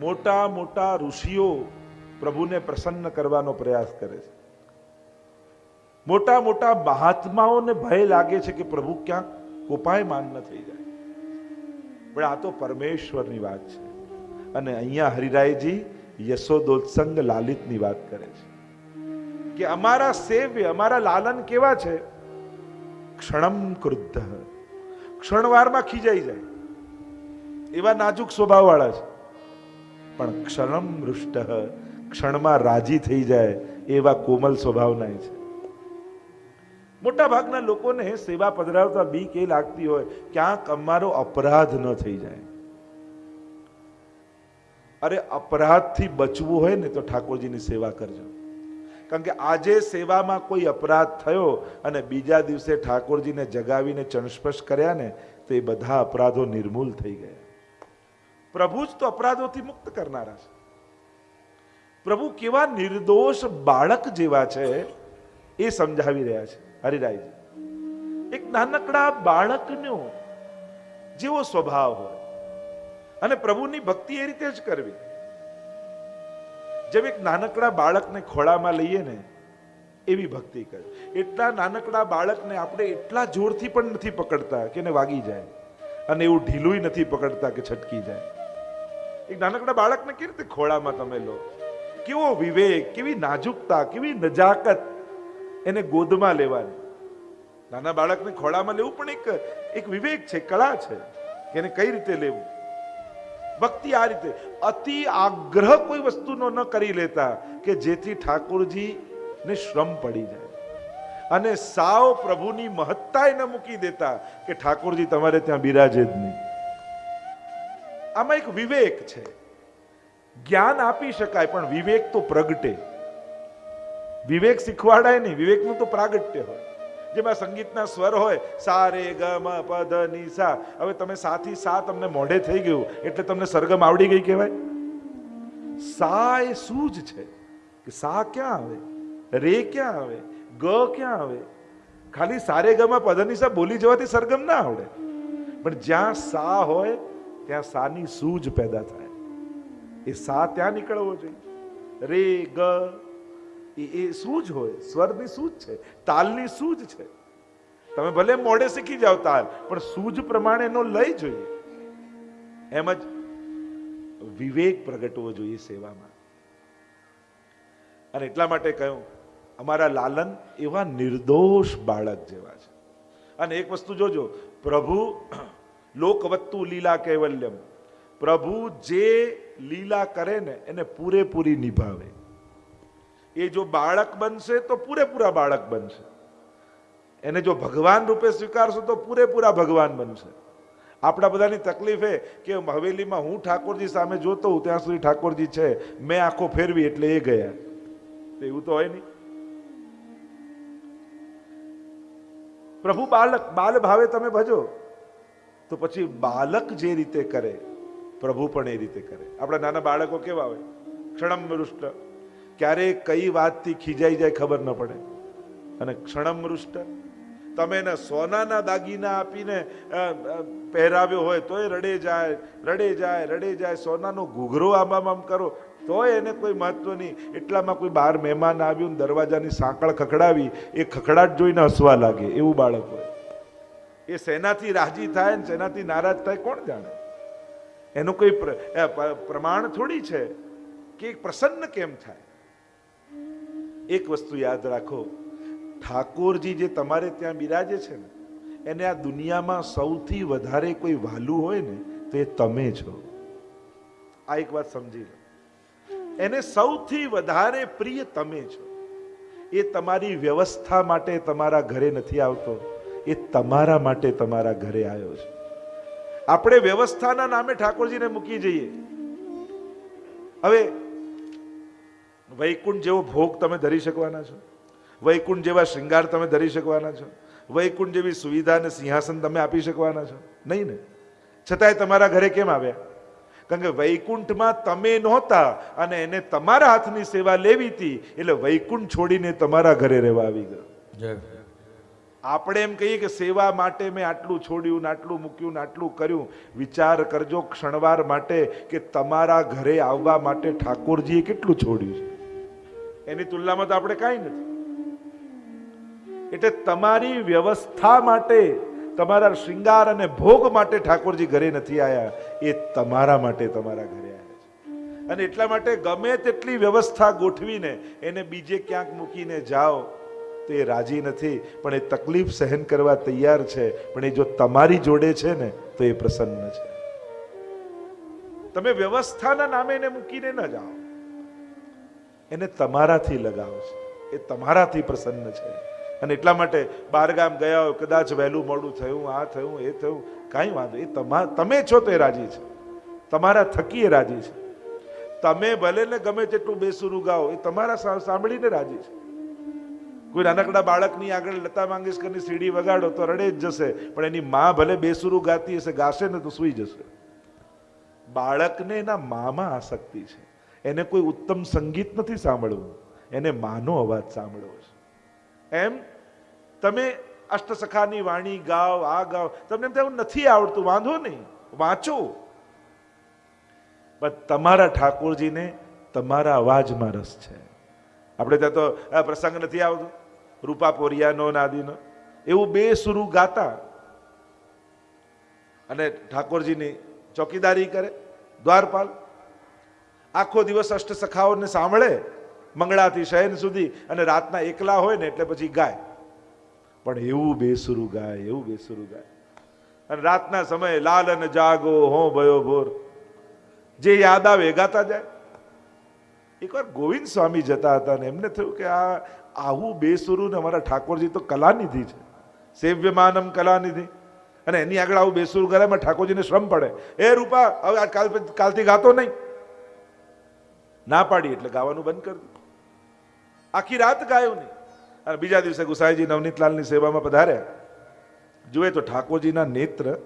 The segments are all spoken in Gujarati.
મોટા મોટા ઋષિઓ પ્રભુને પ્રસન્ન કરવાનો પ્રયાસ કરે છે. મોટા મોટા મહાત્માઓને ભય લાગે છે કે પ્રભુ ક્યાંક કોપાયમાન ન થઈ જાય. પણ આ તો પરમેશ્વરની વાત છે. અને અહીંયા હરિરાયજી યશોદોત્સંગ લાલિતની વાત કરે છે કે અમારા સેવ્ય, અમારા લાલન કેવા છે? ક્ષણમ ક્રુદ્ધ. ક્ષણવારમાં ખીજાઈ જાય. એવા નાજુક સ્વભાવવાળા છે. પણ ક્ષણમ મૃષ્ટ ક્ષણમાં રાજી થઈ જાય એવા કોમલ સ્વભાવના છે. મોટા ભાગના લોકોને સેવા પધરાવતા બીક એ લાગતી હોય, ક્યાંક અમારો અપરાધ ન થઈ જાય. અરે, અપરાધથી બચવું હોય ને તો ઠાકોરજીની સેવા કરજો. કારણ કે આજે સેવામાં કોઈ અપરાધ થયો અને બીજા દિવસે ઠાકોરજીને જગાવીને ચણસ્પર્શ કર્યા ને, તો એ બધા અપરાધો નિર્મૂલ થઈ ગયા. પ્રભુ જ તો અપરાધોથી મુક્ત કરનારા છે. પ્રભુ કેવા નિર્દોષ બાળક જેવા છે એ સમજાવી રહ્યા છે. હરિરાયજી, એક નાનકડા બાળકનો જેવો સ્વભાવ હોય અને પ્રભુની ભક્તિ એ રીતે જ કરવી. જેમ એક નાનકડા બાળકને ખોળામાં લઈએ ને, એવી ભક્તિ કરે. એટલા નાનકડા બાળકને આપણે એટલા જોરથી પણ નથી પકડતા કે એને વાગી જાય અને એવું ઢીલુંય નથી પકડતા કે છટકી જાય. એક નાનકડા બાળકને કેવી રીતે ખોળામાં તમે લો? કેવો વિવેક, કેવી નાજુકતા, કેવી નજાકત એને ગોદમાં લેવાની? નાના બાળકને ખોળામાં લેવું પણ એક એક વિવેક છે, કળા છે કે એને કઈ રીતે લેવું? ભક્તિ આ રીતે, અતિ આગ્રહ કોઈ વસ્તુનો ન કરી લેતા કે જેથી ઠાકોરજી ને શ્રમ પડી જાય. અને સાવ પ્રભુની મહત્તાય ન મૂકી દેતા કે ઠાકોરજી તમારે ત્યાં બિરાજે જ નહીં. આમાં એક વિવેક છે. જ્ઞાન આપી શકાય, પણ વિવેક તો પ્રગટે. વિવેક શીખવાડાય નહીં, વિવેકનું તો પ્રાગટ્ય હોય. જેમાં સંગીતના સ્વર હોય સા રે ગ મ પ ધ સા હવે તમે સાથી સા તમને મોઢે થઈ ગયું, એટલે તમને સરગમ આવડી ગઈ કહેવાય. સા એ સૂજ છે? કે સા ક્યાં આવે? રે ક્યાં આવે? ગ ક્યાં આવે? ખાલી સારે ગ પદ પધનિસા બોલી જવાથી સરગમ ના આવડે. પણ જ્યાં સા હોય ત્યાં સાની સૂજ પેદા થાય. એ સા ત્યાં નીકળવો જોઈએ. રે, ગ, એ એ સૂજ હોય, સ્વરની સૂજ છે, તાલની સૂજ છે. તમે ભલે મોડે શીખી જાઓ તાલ, પણ સૂજ પ્રમાણે એનો લય જોઈએ. એમ જ વિવેક પ્રગટવો જોઈએ સેવામાં. અને એટલા માટે કહ્યું અમારા લાલન એવા નિર્દોષ બાળક જેવા છે. અને એક વસ્તુ જોજો, પ્રભુ લોકવત્તુ લીલા કૈવલ્યમ. પ્રભુ જે લીલા કરે ને એને પૂરેપૂરી નિભાવે. એ જો બાળક બનશે તો પૂરેપૂરા બાળક બનશે. એને જો ભગવાન રૂપે સ્વીકારશો તો પૂરેપૂરા ભગવાન બનશે. આપણા બધાની તકલીફ એ કે હવેલીમાં હું ઠાકોરજી સામે જોતો હું ત્યાં સુધી ઠાકોરજી છે, મેં આંખો ફેરવી એટલે એ ગયા. એવું તો હોય નહીં. પ્રભુ બાલક બાલ ભાવે તમે ભજો. તો પછી બાલક જે રીતે કરે, પ્રભુ પણ એ રીતે કરે. આપણા નાના બાળકો કેવા હોય? ક્ષણમ મૃષ્ટ ક્યારે કઈ વાતથી ખીજાઈ જાય ખબર ન પડે. અને ક્ષણમ મૃષ્ટ તમે એને સોનાના દાગીના આપીને પહેરાવ્યો હોય તોય રડે જાય રડે જાય રડે જાય, સોનાનો ઘૂઘરો આમ આમ કરો, તોય એને કોઈ મહત્વ નહીં. એટલામાં કોઈ બહાર મહેમાન આવ્યું દરવાજાની સાંકળ ખખડાવી, એ ખખડાટ જોઈને હસવા લાગે. એવું બાળક હોય. એ શેનાથી રાજી થાય ને શેનાથી નારાજ થાય, કોણ જાણે? એનું કોઈ પ્રમાણ થોડી છે કે પ્રસન્ન કેમ થાય? એક વસ્તુ યાદ રાખો, ઠાકોરજી જે તમારે ત્યાં બિરાજે છે ને, એને આ દુનિયામાં સૌથી વધારે કોઈ વાલું હોય ને, તો એ તમે છો. આ એક વાત સમજી લો. એને સૌથી વધારે પ્રિય તમે છો. એ તમારી વ્યવસ્થા માટે તમારા ઘરે નથી આવતો. એ તમારા માટે તમારા ઘરે આવ્યો છે. આપણે વ્યવસ્થાના નામે ઠાકોરજીને મૂકી જઈએ. હવે વૈકુંઠ જેવો ભોગ તમે ધરી શકવાના છો. વૈકુંઠ જેવા શૃંગાર તમે ધરી શકવાના છો. વૈકુંઠ જેવી સુવિધા અને સિંહાસન તમે આપી શકવાના છો. નહીં ને? છતાંય તમારા ઘરે કેમ આવ્યા? કારણ કે વૈકુંઠમાં તમે નહોતા અને એને તમારા હાથની સેવા લેવી હતી. એટલે વૈકુંઠ છોડીને તમારા ઘરે રહેવા આવી ગયો. આપણે એમ કહીએ કે સેવા માટે મેં આટલું છોડ્યું ને આટલું મૂક્યું ને આટલું કર્યું, વિચાર કરજો ક્ષણવાર માટે કે તમારા ઘરે આવવા માટે ઠાકોરજીએ કેટલું છોડ્યું છે. એની તુલનામાં તો આપણે કાંઈ નથી. એટલે તમારી વ્યવસ્થા માટે, તમારા શૃંગાર અને ભોગ માટે ઠાકોરજી ઘરે નથી આવ્યા એ તમારા માટે તમારા ઘરે આવ્યા અને એટલા માટે ગમે તેટલી વ્યવસ્થા ગોઠવીને એને બીજે ક્યાંક મૂકીને જાઓ તો એ રાજી નથી, પણ એ તકલીફ સહન કરવા તૈયાર છે, પણ એ જો તમારી જોડે છે ને, તો એ પ્રસન્ન છે. તમે વ્યવસ્થાના નામે એને મૂકીને ન જાઓ. એને તમારાથી લગાવ છે. એ તમારાથી પ્રસન્ન છે. અને એટલા માટે બારગામ ગયા હોય, કદાચ વહેલું મોડું થયું, આ થયું, એ થયું, કાંઈ વાંધો એ તમા, તમે છો તો એ રાજી છે. તમારા થકી એ રાજી છે. તમે ભલે ને ગમે તેટલું બેસુરું ગાઓ એ તમારા સાંભળીને રાજી છે. કોઈ નાનકડા બાળકની આગળ લતા મંગેશકરની સીડી વગાડો તો રડે જ જશે, પણ એની મા ભલે બેસુરું ગાતી હશે, ગાશે ને તો સૂઈ જશે. બાળકને એના મામાં આસક્તિ છે. એને કોઈ ઉત્તમ સંગીત નથી સાંભળવું. એને માનો અવાજ સાંભળવો છે. એમ તમે અષ્ટસખાની વાણી ગાઓ આ ગાઓ તમને એમ એવું નથી આવડતું, વાંધો નહીં, વાંચો. પણ તમારા ઠાકોરજીને તમારા અવાજમાં રસ છે. આપણે ત્યાં તો પ્રસંગ નથી આવતો. રૂપા પોરિયાનો નાદીનો. એવું બે સુરું ગાતા. અને ઠાકોરજીની ચોકીદારી કરે, દ્વારપાલ. આખો દિવસ અષ્ટ સખાઓને સાંભળે, મંગળાથી શયન સુધી અને રાતના એકલા હોય ને એટલે પછી ગાય. પણ એવું બેસુરું ગાય, એવું બેસુરું ગાય. અને રાતના સમયે લાલ અને જાગો હો ભયો ભોર. જે યાદ આવે ગાતા જાય. એકવાર ગોવિંદ સ્વામી જતા હતા ને એમને થયું કે આ આવું બેસુરું ને અમારા ઠાકોરજી તો કલાનિધિ છે. સેવ્યમાનમ કલાનિધિ. અને એની આગળ આવું બેસુરું કરે એમાં ઠાકોરજીને શ્રમ પડે. એ રૂપા, હવે આ કાલ કાલથી ગાતો નહીં. ના પાડી એટલે ગાવાનું બંધ કરી દીધું આખી રાત ગાયું નહીં. અને બીજા દિવસે ગુસાઈજી નવનીતલાલની સેવામાં પધાર્યા. જુએ તો ઠાકોરજીના નેત્ર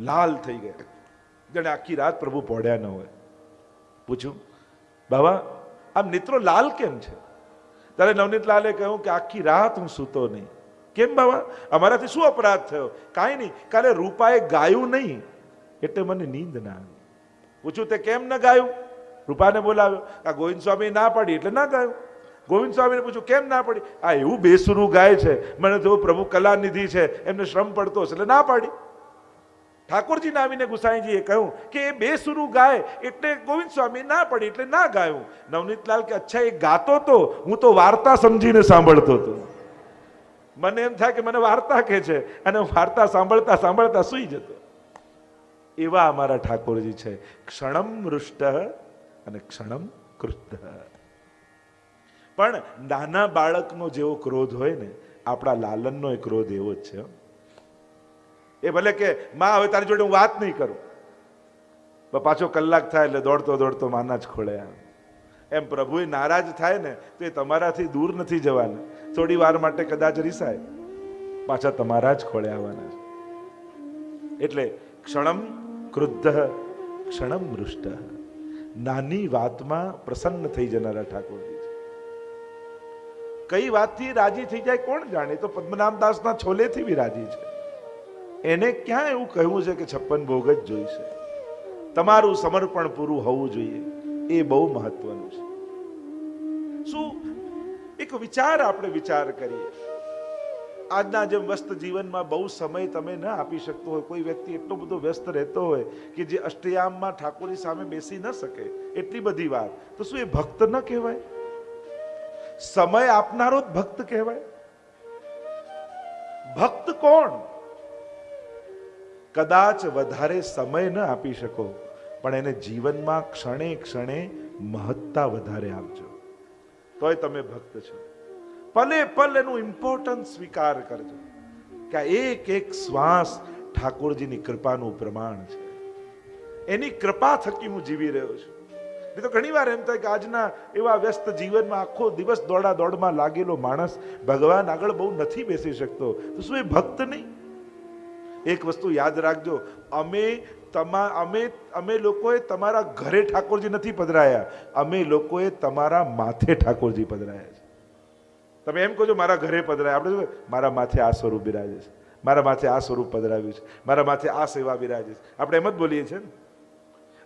લાલ થઈ ગયા. જાણે આખી રાત પ્રભુ પોડ્યા ન હોય. પૂછ્યું, બાબા, આમ નેત્રો લાલ કેમ છે? ત્યારે નવનીતલાલે કહ્યું કે આખી રાત હું સૂતો નહીં. કેમ બાબા અમારાથી શું અપરાધ થયો? કાંઈ નહીં. કાલે રૂપાએ ગાયું નહીં. એટલે મને નીંદ ના આવી. પૂછ્યું તે કેમ ન ગાયું? રૂપાને બોલાવ્યો આ ગોવિંદ સ્વામી ના પાડી એટલે ના ગાયું. ગોવિંદ સ્વામીને પૂછ્યું, કેમ ના પડી? આ એવું બેસુરું ગાય છે. મને તો પ્રભુ કલાનિધિ છે. એમને શ્રમ પડતો હશે એટલે ના પાડી. ઠાકોરજીને આવીને ગુસાઈજીએ કહ્યું કે એ બેસુરું ગાય એટલે ગોવિંદ સ્વામી ના પડી એટલે ના ગાયું. નવનીતલાલ કે, અચ્છા, એ ગાતો તો? હું તો વાર્તા સમજીને સાંભળતો હતો. મને એમ થાય કે મને વાર્તા કે છે અને વાર્તા સાંભળતા સાંભળતા સૂઈ જતો. એવા અમારા ઠાકોરજી છે. ક્ષણમ મૃષ્ટ અને ક્ષણમ કૃષ્ટ પણ નાના બાળકનો જેવો ક્રોધ હોય ને, આપણા લાલનનો એ ક્રોધ એવો જ છે. એ ભલે કે, માં, હવે તારી જોડે હું વાત નહીં કરું. પાછો કલાક થાય એટલે દોડતો દોડતો માના જ ખોળે એમ. પ્રભુએ નારાજ થાય ને, તો એ તમારાથી દૂર નથી જવાના. થોડી વાર માટે કદાચ રીસાય. પાછા તમારા જ ખોળે આવવાના છે. એટલે ક્ષણમ ક્રુદ્ધ, ક્ષણમ મૃષ્ટ નાની વાતમાં પ્રસન્ન થઈ જનારા ઠાકોરજી કઈ વાતથી રાજી થઈ જાય કોણ જાણે? તો પદ્મનામદાસના છોલેથી બી રાજી છે. એને ક્યાં એવું કહ્યું છે કે છપ્પન ભોગ જ જોઈશે? તમારું સમર્પણ પૂરું હોવું જોઈએ. એ બહુ મહત્વનું છે. શું એક વિચાર આપણે વિચાર કરીએ? આજના જેમ વ્યસ્ત જીવનમાં બહુ સમય તમે ન આપી શકતો હોય, કોઈ વ્યક્તિ એટલો બધો વ્યસ્ત રહેતો હોય કે જે અષ્ટયામમાં ઠાકોરની સામે બેસી ન શકે, એટલી બધી વાત. તો શું એ ભક્ત ન કહેવાય? સમય આપનારો જ ભક્ત કહેવાય? ભક્ત કોણ? કદાચ વધારે સમય ન આપી શકો, પણ એને જીવનમાં ક્ષણે ક્ષણે મહત્તા વધારે આપજો. તોય તમે ભક્ત છો. પલે પલ એનું ઇમ્પોર્ટન્સ સ્વીકાર કરજો. કે એક એક શ્વાસ ઠાકોરજીની કૃપાનું પ્રમાણ છે. એની કૃપા થકી હું જીવી રહ્યો છું. નહીં તો ઘણી વાર એમ થાય કે આજના એવા વ્યસ્ત જીવનમાં આખો દિવસ દોડા દોડમાં લાગેલો માણસ ભગવાન આગળ બહુ નથી બેસી શકતો. તો શું એ ભક્ત નહીં? એક વસ્તુ યાદ રાખજો. અમે તમા, અમે અમે લોકોએ તમારા ઘરે ઠાકોરજી નથી પધરાયા. અમે લોકોએ તમારા માથે ઠાકોરજી પધરાયા છે. તમે એમ કહો છો, મારા ઘરે પધરાય. આપણે મારા માથે આ સ્વરૂપ બિરાજે છે. મારા માથે આ સ્વરૂપ પધરાવ્યું છે. મારા માથે આ સેવા બિરાજે છે. આપણે એમ જ બોલીએ છીએ ને.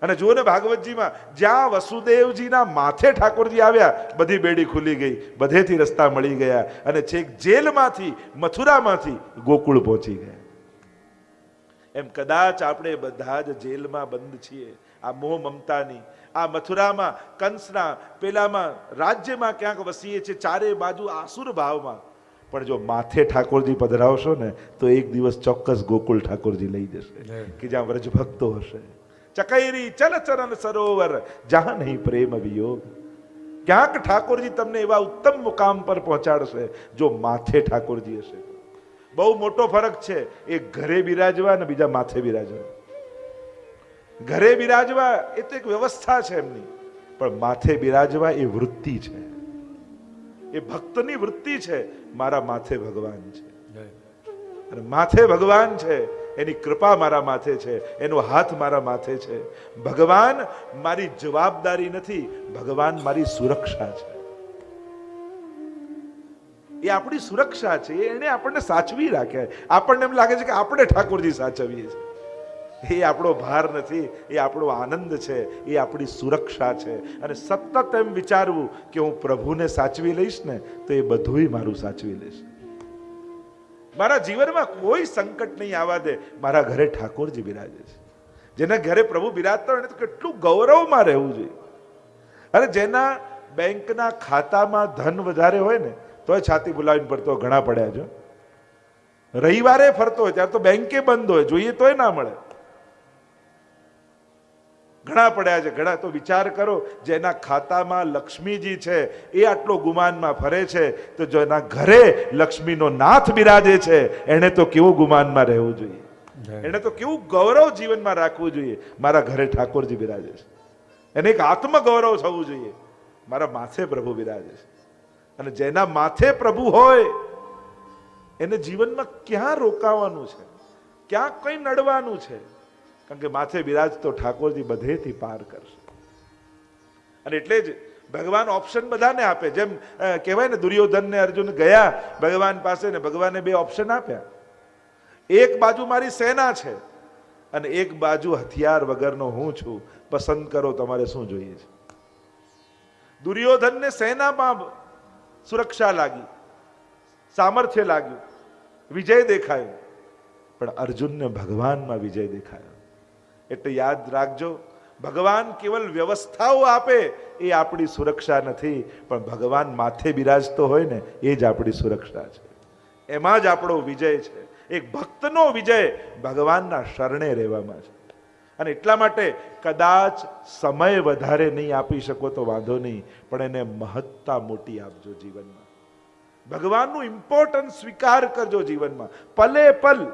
અને જુઓ ને ભાગવતજીમાં, જ્યાં વસુદેવજીના માથે ઠાકોરજી આવ્યા, બધી બેડી ખુલી ગઈ. બધેથી રસ્તા મળી ગયા. અને છેક જેલમાંથી, મથુરામાંથી ગોકુળ પહોંચી ગયા. એમ કદાચ આપણે બધા જ જેલમાં બંધ છીએ. આ મોહ મમતાની આ મથુરામાં કંસના પેલામાં રાજ્યમાં ક્યાંક વસીએ છીએ ચારે બાજુ આસુર ભાવમાં. પણ જો માથે ઠાકોરજી પધરાવશો ને તો એક દિવસ ચોક્કસ ગોકુલ ઠાકોરજી લઈ જશે કે જ્યાં વ્રજ ભક્તો હશે. ચકૈરી ચલ ચરણ સરોવર જ્યાં નહીં પ્રેમ વિયોગ. ક્યાંક ઠાકોરજી તમને એવા ઉત્તમ મુકામ પર પહોંચાડશે જો માથે ઠાકોરજી હશે. બહુ મોટો ફરક છે, એ ઘરે બિરાજવા અને બીજા માથે બિરાજવા. ઘરે બિરાજવા એ તો એક વ્યવસ્થા છે એમની, પણ માથે બિરાજવા એ વૃત્તિ છે. એ ભક્તની વૃત્તિ છે, મારા માથે ભગવાન છે. અને માથે ભગવાન છે, એની કૃપા મારા માથે છે, એનો હાથ મારા માથે છે. ભગવાન મારી જવાબદારી નથી, ભગવાન મારી સુરક્ષા છે. એ આપણી સુરક્ષા છે, એને આપણને સાચવી રાખે. આપણને એમ લાગે છે કે આપણે ઠાકોરજી સાચવીએ છીએ. એ આપણો ભાર નથી, એ આપણો આનંદ છે, એ આપણી સુરક્ષા છે. અને સતત એમ વિચારવું કે હું પ્રભુને સાચવી લઈશ ને, તો એ બધુંય મારું સાચવી લઈશ. મારા જીવનમાં કોઈ સંકટ નહીં આવવા દે. મારા ઘરે ઠાકોરજી બિરાજે છે. જેના ઘરે પ્રભુ બિરાજતા હોય તો કેટલું ગૌરવમાં રહેવું જોઈએ. અને જેના બેંકના ખાતામાં ધન વધારે હોય ને તોય છાતી બોલાવીને ફરતો ઘણા પડ્યા છો. રવિવારે ફરતો હોય ત્યારે તો બેંકે બંધ હોય જોઈએ તોય ના મળે. ઘણા પડ્યા છે ઘણા. તો વિચાર કરો જેના ખાતામાં લક્ષ્મીજી છે એ આટલો ગુમાનમાં ફરે છે તો જેના ઘરે લક્ષ્મીનો નાથ બિરાજે છે એણે તો કેવું ગુમાનમાં રહેવું જોઈએ? એણે તો કેવું ગૌરવ જીવનમાં રાખવું જોઈએ? મારા ઘરે ઠાકોરજી બિરાજે છે. એને એક આત્મગૌરવ થવું જોઈએ. મારા માથે પ્રભુ બિરાજે છે. અને જેના માથે પ્રભુ હોય, એને જીવનમાં ક્યાં રોકાવાનું છે? ક્યાં કઈ નડવાનું છે? કારણ કે માથે બિરાજ તો ઠાકોરજી બધેથી પાર કરશે. અને એટલે જ ભગવાન ઓપ્શન બધાને આપે. જેમ કહેવાય ને દુર્યોધન ને અર્જુન ગયા, ભગવાન પાસે ને ભગવાને બે ઓપ્શન આપ્યા. એક બાજુ મારી સેના છે અને એક બાજુ હથિયાર વગરનો હું છું. પસંદ કરો તમારે શું જોઈએ છે? દુર્યોધનને સેનામાં સુરક્ષા લાગી, સામર્થ્ય લાગ્યું, વિજય દેખાયો. પણ અર્જુનને ભગવાનમાં વિજય દેખાયો. એટલે યાદ રાખજો, ભગવાન કેવલ વ્યવસ્થાઓ આપે એ આપણી સુરક્ષા નથી, પણ ભગવાન માથે બિરાજતો હોય ને, એ જ આપણી સુરક્ષા છે. એમાં જ આપણો વિજય છે. એક ભક્તનો વિજય ભગવાનના શરણે રહેવામાં છે. અને એટલા માટે કદાચ સમય વધારે નહીં આપી શકો તો વાંધો નહીં, પણ એને મહત્તા મોટી આપજો જીવનમાં. ભગવાનનું ઇમ્પોર્ટન્સ સ્વીકાર કરજો જીવનમાં. પલે પલ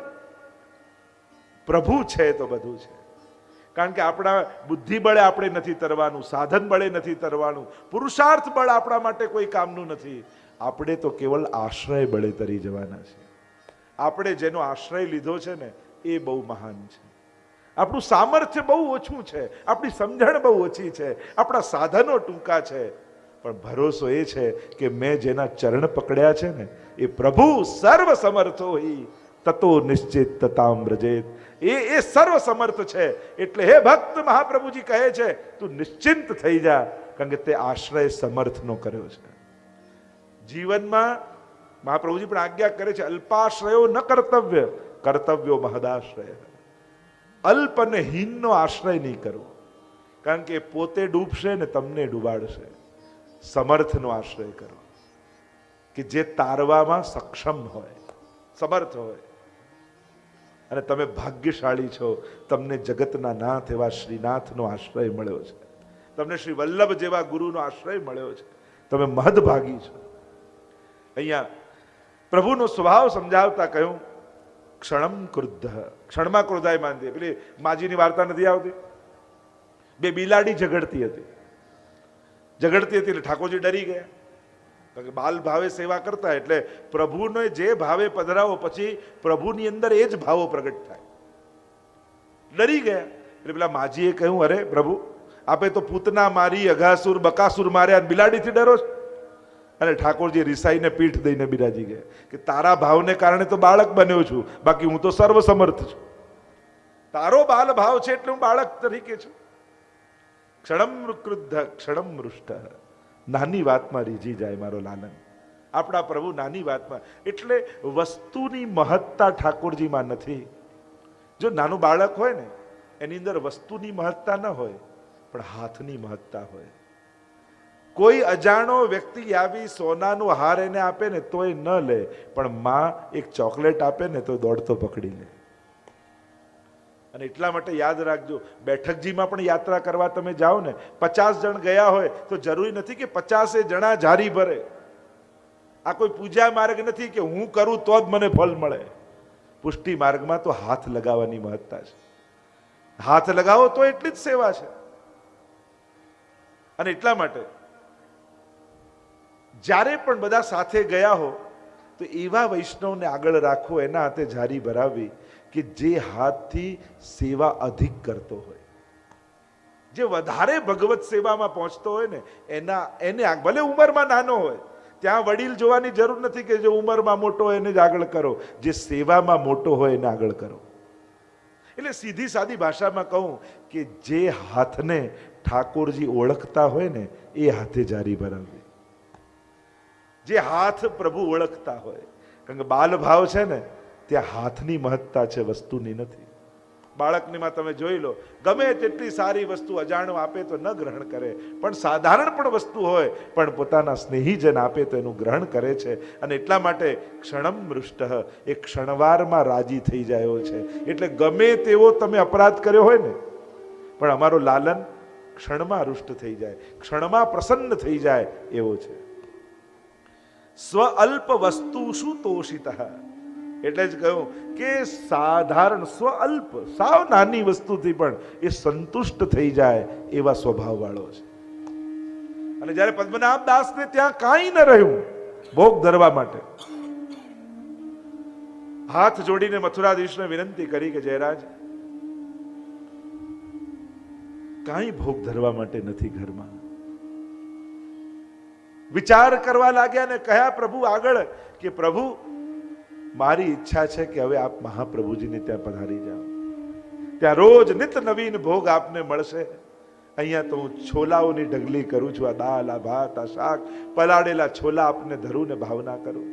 પ્રભુ છે તો બધું છે. કારણ કે આપણા બુદ્ધિ બળે આપણે નથી તરવાનું, સાધન બળે નથી તરવાનું, પુરુષાર્થ બળ આપણા માટે કોઈ કામનું નથી. આપણે તો કેવલ આશ્રય બળે તરી જવાના છે આપણે જેનો આશ્રય લીધો છે ને, એ બહુ મહાન છે. આપણું સામર્થ્ય બહુ ઓછું છે, આપણી સમજણ બહુ ઓછી છે, આપણા સાધનો ટૂંકા છે. પણ ભરોસો એ છે કે મેં જેના ચરણ પકડ્યા છે ને, એ પ્રભુ સર્વ સમર્થો હિ તતો નિશ્ચિત તતામ વ્રજેત એ એ સર્વ સમર્થ છે. એટલે હે ભક્ત મહાપ્રભુજી કહે છે, તું નિશ્ચિંત થઈ જા, કારણ કે તે આશ્રય સમર્થનો કર્યો છે. જીવનમાં મહાપ્રભુજી પણ આજ્ઞા કરે છે, અલ્પાશ્રયો ન કર્તવ્ય, કર્તવ્યો મહદાશ્રય. અલ્પ અને હીનનો આશ્રય નહીં કરવો. કારણ કે પોતે ડૂબશે ને તમને ડૂબાડશે. સમર્થનો આશ્રય કરો. કે જે તારવામાં સક્ષમ હોય, સમર્થ હોય. અને તમે ભાગ્યશાળી છો, તમને જગતના નાથ એવા શ્રીનાથનો આશ્રય મળ્યો છે. તમને શ્રી વલ્લભ જેવા ગુરુનો આશ્રય મળ્યો છે. તમે મહદભાગી છો. અહીંયા પ્રભુનો સ્વભાવ સમજાવતા કહ્યું ક્ષણમ ક્રુદ્ધ. ક્ષણમાં ક્રોધાયમાન દે પેલી માજીની વાર્તા નથી આવતી. બે બિલાડી ઝઘડતી હતી. ઝઘડતી હતી એટલે ઠાકોરજી ડરી ગયા. કારણ કે બાલ ભાવે સેવા કરતા એટલે પ્રભુને જે ભાવે પધરાવો પછી પ્રભુની અંદર એ જ ભાવો પ્રગટ થાય. ડરી ગયા. એટલે પેલા માજીએ કહ્યું, અરે પ્રભુ, આપે તો પૂતના મારી, અઘાસુર, બકાસુર માર્યા બિલાડીથી ડરો છો. અને ઠાકોરજી, રિસાઈને પીઠ દઈને બિરાજી ગયા કે તારા ભાવને કારણે તો બાળક બન્યો છું, બાકી હું તો સર્વસમર્થ છું. તારો બાલ ભાવ છે એટલે હું બાળક તરીકે છું. ક્ષણમ ક્રુદ્ધ ક્ષણમ મૃષ્ટ નાની વાતમાં રીઝી જાય મારો લાલન. આપણા પ્રભુ નાની વાતમાં એટલે વસ્તુની મહત્તા ઠાકોરજીમાં નથી. જો નાનું બાળક હોય ને, એની અંદર વસ્તુની મહત્તા ન હોય, પણ હાથની મહત્તા હોય. કોઈ અજાણો વ્યક્તિ આવી સોનાનું હાર એને આપે ને તોય ન લે, પણ માં એક ચોકલેટ આપે ને તો દોડતો પકડી લે. અને એટલા માટે યાદ રાખજો, બેઠકજીમાં પણ યાત્રા કરવા તમે જાઓ ને, પચાસ જણ ગયા હોય તો જરૂરી નથી કે પચાસે જણા જારી ભરે. આ કોઈ પૂજા માર્ગ નથી કે હું કરું તો જ મને ફલ મળે. પુષ્ટિ માર્ગમાં તો હાથ લગાવવાની મહત્તા છે. હાથ લગાવો તો એટલી જ સેવા છે. અને એટલા માટે જ્યારે પણ બધા સાથે ગયા હો, તો એવા વૈષ્ણવને આગળ રાખવો એના હાથે જારી ભરાવી કે જે હાથથી સેવા અધિક કરતો હોય. જે વધારે ભગવત સેવામાં પહોંચતો હોય ને, એના, એને ભલે ઉંમરમાં નાનો હોય, ત્યાં વડીલ જોવાની જરૂર નથી કે જે ઉંમરમાં મોટો હોય એને જ આગળ કરો, જે સેવામાં મોટો હોય એને આગળ કરો. એટલે સીધી સાદી ભાષામાં કહું કે જે હાથને ઠાકોરજી ઓળખતા હોય ને, એ હાથે જારી ભરાવવી જે હાથ પ્રભુ ઓળખતા હોય. કારણ કે બાલ ભાવ છે ને, ત્યાં હાથની મહત્તા છે, વસ્તુની નથી. બાળકનીમાં તમે જોઈ લો, ગમે તેટલી સારી વસ્તુ અજાણો આપે તો ન ગ્રહણ કરે. પણ સાધારણ પણ વસ્તુ હોય, પણ પોતાના સ્નેહીજન આપે તો એનું ગ્રહણ કરે છે. અને એટલા માટે ક્ષણમ મૃષ્ટ, એ ક્ષણવારમાં રાજી થઈ જાય છે. એટલે ગમે તેવો તમે અપરાધ કર્યો હોય ને, પણ અમારો લાલન ક્ષણમાં રુષ્ટ થઈ જાય. ક્ષણમાં પ્રસન્ન થઈ જાય એવો છે. સ્વ અલ્પ વસ્તુ શું તોષિત. એટલે જ કહ્યું કે સાધારણ સ્વ અલ્પ સાવ નાની વસ્તુથી પણ એ સંતુષ્ટ થઈ જાય એવા સ્વભાવ વાળો છે. અને જ્યારે પદ્મનાભ દાસને ત્યાં કાંઈ ન રહ્યું, ભોગ ધરવા માટે, હાથ જોડીને મથુરાધીશને વિનંતી કરી કે જયરાજ, કાંઈ ભોગ ધરવા માટે નથી ઘરમાં. વિચાર કરવા લાગ્યા ને કહ્યા, પ્રભુ, આગળ કે પ્રભુ, મારી ઈચ્છા છે કે હવે આપ મહાપ્રભુજીને ત્યાં પધારી જાઓ. ત્યાં રોજ નિત નવીન ભોગ આપને મળશે. અહીંયા તો હું છોલાઓની ઢગલી કરું છું, આ દાલ, આ ભાત, આ શાક, પલાળેલા છોલા આપને ધરું ને ભાવના કરું.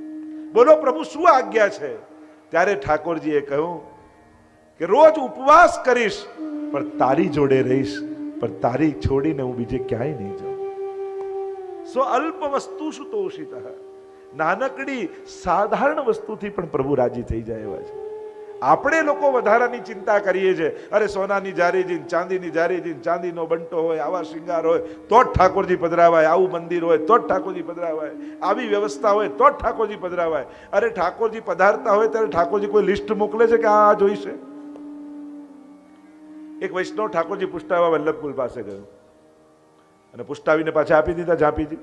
બોલો, પ્રભુ, શું આજ્ઞા છે? ત્યારે ઠાકોરજીએ કહ્યું કે, રોજ ઉપવાસ કરીશ, પણ તારી જોડે રહીશ, પણ તારી છોડીને હું બીજે ક્યાંય નહીં જાઉં. સો અલ્પ વસ્તુ શું તોષિત. નાનકડી સાધારણ વસ્તુથી પણ પ્રભુ રાજી થઈ જાય એવા છે. આપણે લોકો વધારાની ચિંતા કરીએ છીએ. અરે સોનાની જારીજી ચાંદીની જારીજી ચાંદીનો બંટો હોય, આવા શ્રીંગાર હોય, તો જ ઠાકોરજી પધરાવાય, આવું મંદિર હોય, તો જ ઠાકોરજી પધરાવાય, આવી વ્યવસ્થા હોય, તો જ ઠાકોરજી પધરાવાય. અરે ઠાકોરજી પધારતા હોય ત્યારે ઠાકોરજી કોઈ લિસ્ટ મોકલે છે કે આ આ જોઈશે? એક વૈષ્ણવ ઠાકોરજી પુષ્ટાવા વલ્લભકુલ પાસે ગયો. અને પુષ્ટાવીને પાછા આપી દીધા ઝાંપીજી.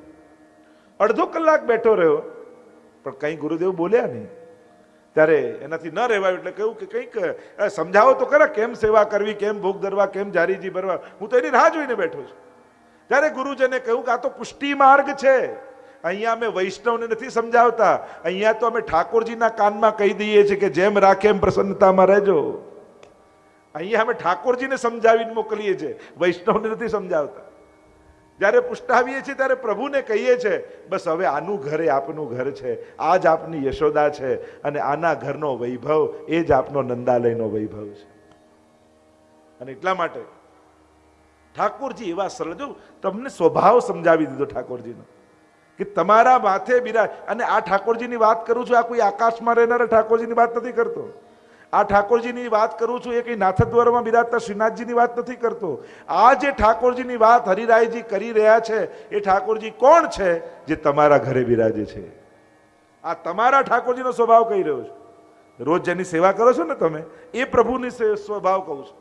અડધો કલાક બેઠો રહ્યો, પણ કંઈ ગુરુદેવ બોલ્યા નહીં. ત્યારે એનાથી ન રહેવાયું એટલે કહ્યું કે કંઈક સમજાવો તો ખરા, કેમ સેવા કરવી, કેમ ભોગ ધરવા, કેમ જારીજી ભરવા? હું તો એની રાહ જોઈને બેઠો છું. ત્યારે ગુરુજને કહ્યું કે આ તો પુષ્ટિ માર્ગ છે. અહીંયા અમે વૈષ્ણવને નથી સમજાવતા. અહીંયા તો અમે ઠાકોરજીના કાનમાં કહી દઈએ છીએ કે જેમ રાખે એમ પ્રસન્નતામાં રહેજો. અહીંયા અમે ઠાકોરજીને સમજાવીને મોકલીએ છીએ. વૈષ્ણવને નથી સમજાવતા. જ્યારે પુષ્ટાવીએ છીએ ત્યારે પ્રભુને કહીએ છીએ બસ હવે આનું ઘર એ આપનું ઘર છે આ જ આપની યશોદા છે અને આના ઘરનો વૈભવ, એ જ આપનો નંદાલયનો વૈભવ છે. અને એટલા માટે ઠાકોરજી એવા સરળ જો તમને સ્વભાવ સમજાવી દીધો ઠાકોરજીનો, કે તમારા માથે બિરાજ અને આ ઠાકોરજીની વાત કરું છું, આ કોઈ આકાશમાં રહેનારા ઠાકોરજીની વાત નથી કરતો. આ ઠાકોરજીની વાત કરું છું એ કઈ નાથદ્વારમાં બિરાજતા શ્રીનાથજીની વાત નથી કરતો. આ જે ઠાકોરજીની વાત હરિરાયજી કરી રહ્યા છે, એ ઠાકોરજી કોણ છે જે તમારા ઘરે બિરાજે છે? આ તમારા ઠાકોરજીનો સ્વભાવ કહી રહ્યો છું? રોજ જેની સેવા કરો છો ને તમે, એ પ્રભુની સ્વભાવ કહું છું.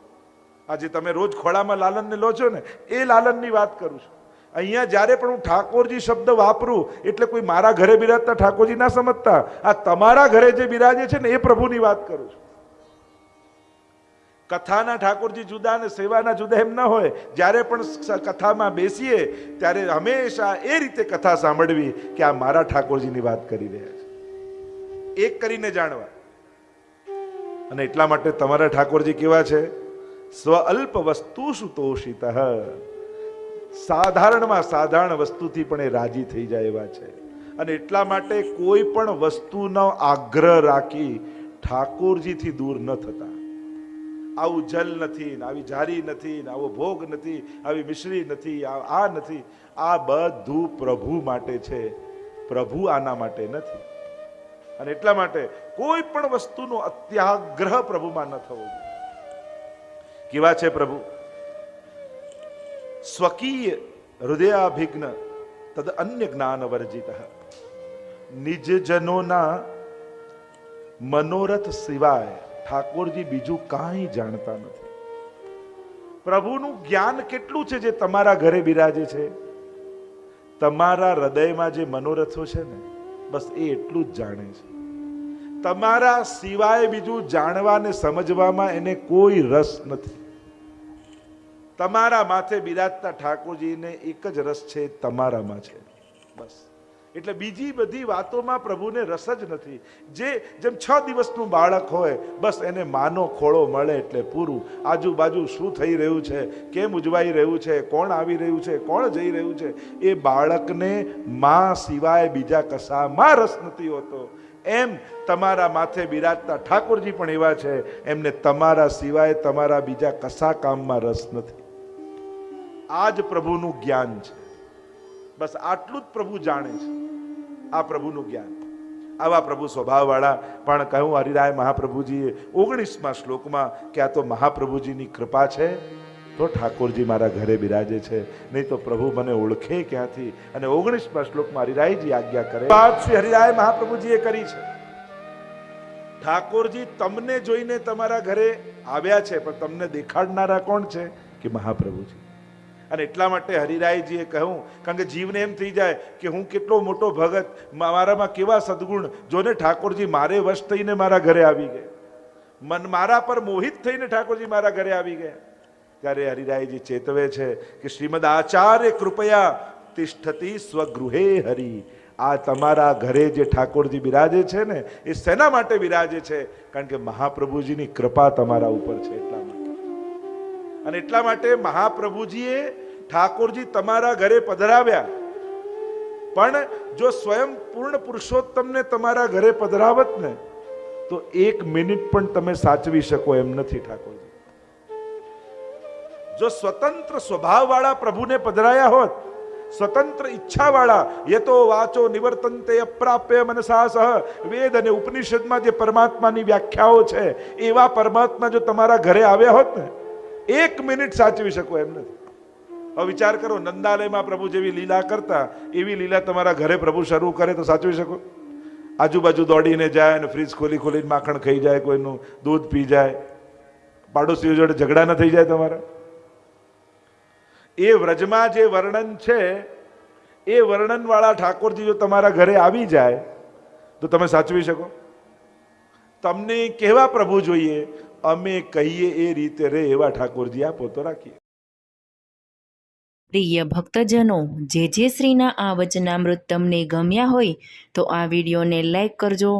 આજે તમે રોજ ખોળામાં લાલનને લો છો ને, એ લાલનની વાત કરું છું. અહીંયા જ્યારે પણ હું ઠાકોરજી શબ્દ વાપરું, એટલે કોઈ મારા ઘરે બિરાજતા ઠાકોરજી ના સમજતા. આ તમારા ઘરે જે બિરાજે છે ને, એ પ્રભુની વાત કરું છું. કથાના ઠાકોરજી જુદા અને સેવાના જુદા એમ ન હોય. જ્યારે પણ કથામાં બેસીએ, ત્યારે હંમેશા એ રીતે કથા સાંભળવી કે આ મારા ઠાકોરજીની વાત કરી રહ્યા છે. એક કરીને જાણવા. અને એટલા માટે તમારા ઠાકોરજી કેવા છે? સ્વ અલ્પ વસ્તુ સુતોષિત સાધારણમાં સાધારણ વસ્તુથી પણ એ રાજી થઈ જાય એવા છે. અને એટલા માટે કોઈ પણ વસ્તુનો આગ્રહ રાખી ઠાકોરજીથી દૂર ન થતા. આવું જલ નથી આવી જારી નથી આવો ભોગ નથી, આવી મિશ્રી નથી, આ નથી. આ બધું પ્રભુ માટે છે. પ્રભુ આના માટે નથી. અને એટલા માટે કોઈ પણ વસ્તુનો અત્યાગ્રહ પ્રભુમાં ન થવો કેવા છે પ્રભુ? સ્વકીય હૃદયાભિજ્ઞ તદ અન્ય જ્ઞાન વર્જિત નિજ જનોના મનોરથ સિવાય ઠાકોરજી બીજું કાંઈ જાણતા નથી. પ્રભુનું જ્ઞાન કેટલું છે જે તમારા ઘરે બિરાજે છે? તમારા હૃદયમાં જે મનોરથો છે ને, બસ એ એટલું જ જાણે છે. તમારા સિવાય બીજું જાણવા ને સમજવામાં એને કોઈ રસ નથી. તમારા માથે બિરાજતા ઠાકોરજીને એક જ રસ છે તમારામાં છે. બસ. એટલે બીજી બધી વાતોમાં પ્રભુને રસ જ નથી. જે જેમ છ દિવસનું બાળક હોય, બસ એને માનો ખોળો મળે એટલે પૂરું. આજુબાજુ શું થઈ રહ્યું છે? કેમ ઉજવાઈ રહ્યું છે? કોણ આવી રહ્યું છે? કોણ જઈ રહ્યું છે? એ બાળકને માં સિવાય બીજા કશામાં રસ નથી હોતો. એમ તમારા માથે બિરાજતા ઠાકોરજી પણ એવા છે, એમને તમારા સિવાય તમારા બીજા કશા કામમાં રસ નથી. આ જ પ્રભુનું જ્ઞાન છે. બસ આટલું જ પ્રભુ જાણે છે. આ પ્રભુનું જ્ઞાન. આવા પ્રભુ સ્વભાવવાળા, પણ કહ્યું હરિરાય મહાપ્રભુજીએ ઓગણીસમાં શ્લોકમાં કે આ તો મહાપ્રભુજીની કૃપા છે. તો ઠાકોરજી મારા ઘરે બિરાજે છે. નહીં તો પ્રભુ મને ઓળખે ક્યાંથી? અને ઓગણીસમાં શ્લોકમાં હરિરાયજી આજ્ઞા કરે. વાત શ્રી હરિરાય મહાપ્રભુજીએ કરી છે. ઠાકોરજી તમને જોઈને તમારા ઘરે આવ્યા છે, પણ તમને દેખાડનારા કોણ છે? કે મહાપ્રભુજી. અને એટલા માટે હરિરાયજીએ કહ્યું, કારણ કે જીવને એમ થઈ જાય કે હું કેટલો મોટો ભગત મારામાં કેવા સદગુણ, જોને ઠાકોરજી મારે વશ થઈને મારા ઘરે આવી ગયા. મન મારા પર મોહિત થઈને ઠાકોરજી મારા ઘરે આવી ગયા. ત્યારે હરિરાયજી ચેતવે છે કે શ્રીમદ આચાર્ય કૃપયા તિષ્ઠતી સ્વગૃહે હરિ. આ તમારા ઘરે જે ઠાકોરજી બિરાજે છે ને, એ શેના માટે બિરાજે છે. કારણ કે મહાપ્રભુજીની કૃપા તમારા ઉપર છે. એટલા અને એટલા માટે મહાપ્રભુજીએ ઠાકોરજી તમારા ઘરે પધરાવ્યા. પણ જો સ્વયં પૂર્ણ પુરુષોત્તમને તમારા ઘરે પધરાવત ને, તો એક મિનિટ પણ તમે સાચવી શકો એમ નથી ઠાકોરજી. જો સ્વતંત્ર સ્વભાવવાળા પ્રભુને પધરાયા હોત, સ્વતંત્ર ઈચ્છાવાળા યતો વાચો નિવર્તનતે અપ્રાપ્ય મનસા સહ, વેદ અને ઉપનિષદમાં જે પરમાત્માની વ્યાખ્યાઓ છે, એવા પરમાત્મા જો તમારા ઘરે આવ્યા હોત ને એક મિનિટ સાચવી શકો એમ નથી. હવે વિચાર કરો, નંદાલયમાં પ્રભુ જેવી લીલા કરતા, એવી લીલા તમારા ઘરે પ્રભુ શરૂ કરે તો સાચવી શકો? આજુબાજુ દોડીને જાય અને ફ્રીજ ખોલી ખોલીને માખણ ખાઈ જાય, કોઈનું દૂધ પી જાય. પાડોશીઓ જોડે ઝઘડા ન થઈ જાય તમારા? એ વ્રજમાં જે વર્ણન છે, એ વર્ણનવાળા ઠાકોરજી જો તમારા ઘરે આવી જાય, તો તમે સાચવી શકો? તમને કેવા પ્રભુ જોઈએ? અમે કહીએ એ રીતે રે એવા ઠાકોરજી આપો તો રાખીએ. પ્રિય ભક્તજનો, જે જે શ્રીના આ વચનામૃત તમને ગમ્યા હોય, તો આ વિડીયોને લાઈક કરજો,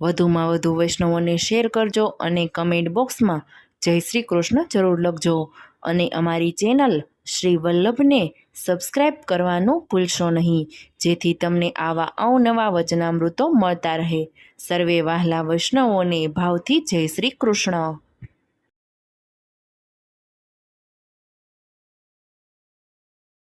વધુમાં વધુ વૈષ્ણવોને શેર કરજો અને કમેન્ટ બોક્સમાં જય શ્રી કૃષ્ણ જરૂર લખજો. અને અમારી ચેનલ શ્રી વલ્લભને સબસ્ક્રાઈબ કરવાનું ભૂલશો નહીં. જેથી તમને આવા અવનવા વચનામૃતો મળતા રહે. સર્વે વહાલા વૈષ્ણવોને ભાવથી જય શ્રી કૃષ્ણ.